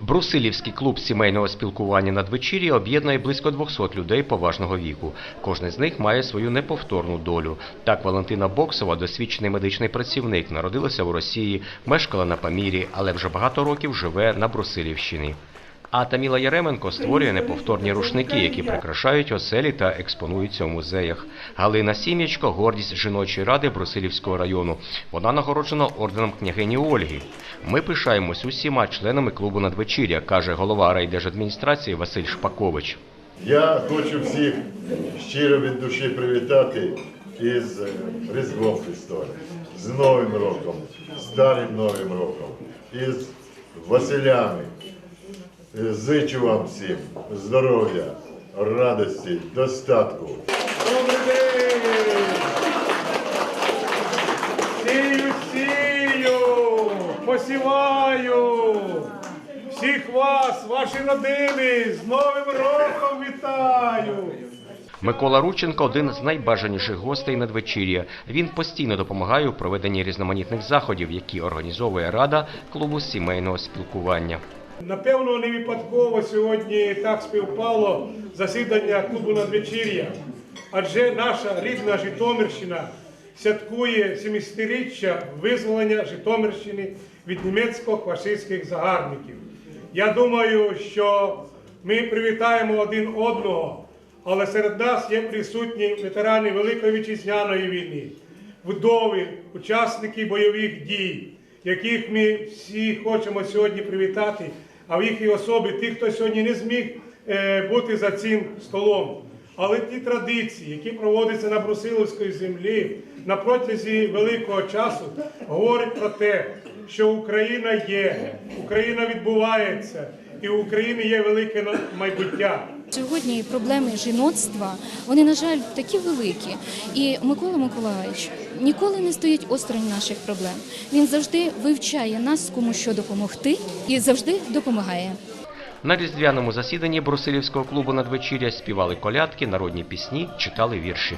Брусилівський клуб сімейного спілкування надвечір'я об'єднує близько 200 людей поважного віку. Кожен з них має свою неповторну долю. Так, Валентина Боксова, досвідчений медичний працівник, народилася у Росії, мешкала на Памірі, але вже багато років живе на Брусилівщині. А Таміла Яременко створює неповторні рушники, які прикрашають оселі та експонуються у музеях. Галина Сім'ячко – гордість жіночої ради Брусилівського району. Вона нагороджена орденом княгині Ольги. Ми пишаємось усіма членами клубу надвечір'я, каже голова райдержадміністрації Василь Шпакович. Я хочу всіх щиро від душі привітати із Різдвом Христовим, з Новим роком, з Старим Новим роком, із Василями. Зичу вам всім здоров'я, радості, достатку. Добрий день! Сію, сію, посіваю. Всіх вас, ваші родини, з Новим роком вітаю! Микола Рученко – один з найбажаніших гостей надвечір'я. Він постійно допомагає у проведенні різноманітних заходів, які організовує Рада клубу сімейного спілкування. Напевно, не випадково сьогодні так співпало засідання клубу надвечір'я, адже наша рідна Житомирщина святкує 70-річчя визволення Житомирщини від німецько-фашистських загарбників. Я думаю, що ми привітаємо один одного, але серед нас є присутні ветерани Великої вітчизняної війни, вдови, учасники бойових дій, яких ми всі хочемо сьогодні привітати, а в їхній особі тих, хто сьогодні не зміг е, бути за цим столом. Але ті традиції, які проводяться на Брусиловській землі на протязі великого часу, говорять про те, що Україна є, Україна відбувається, і в Україні є велике майбуття. Сьогодні проблеми жіноцтва, вони, на жаль, такі великі. І Микола Миколаївич ніколи не стоїть осторонь наших проблем. Він завжди вивчає нас, кому що допомогти, і завжди допомагає. На різдвяному засіданні Брусилівського клубу надвечір'я співали колядки, народні пісні, читали вірші.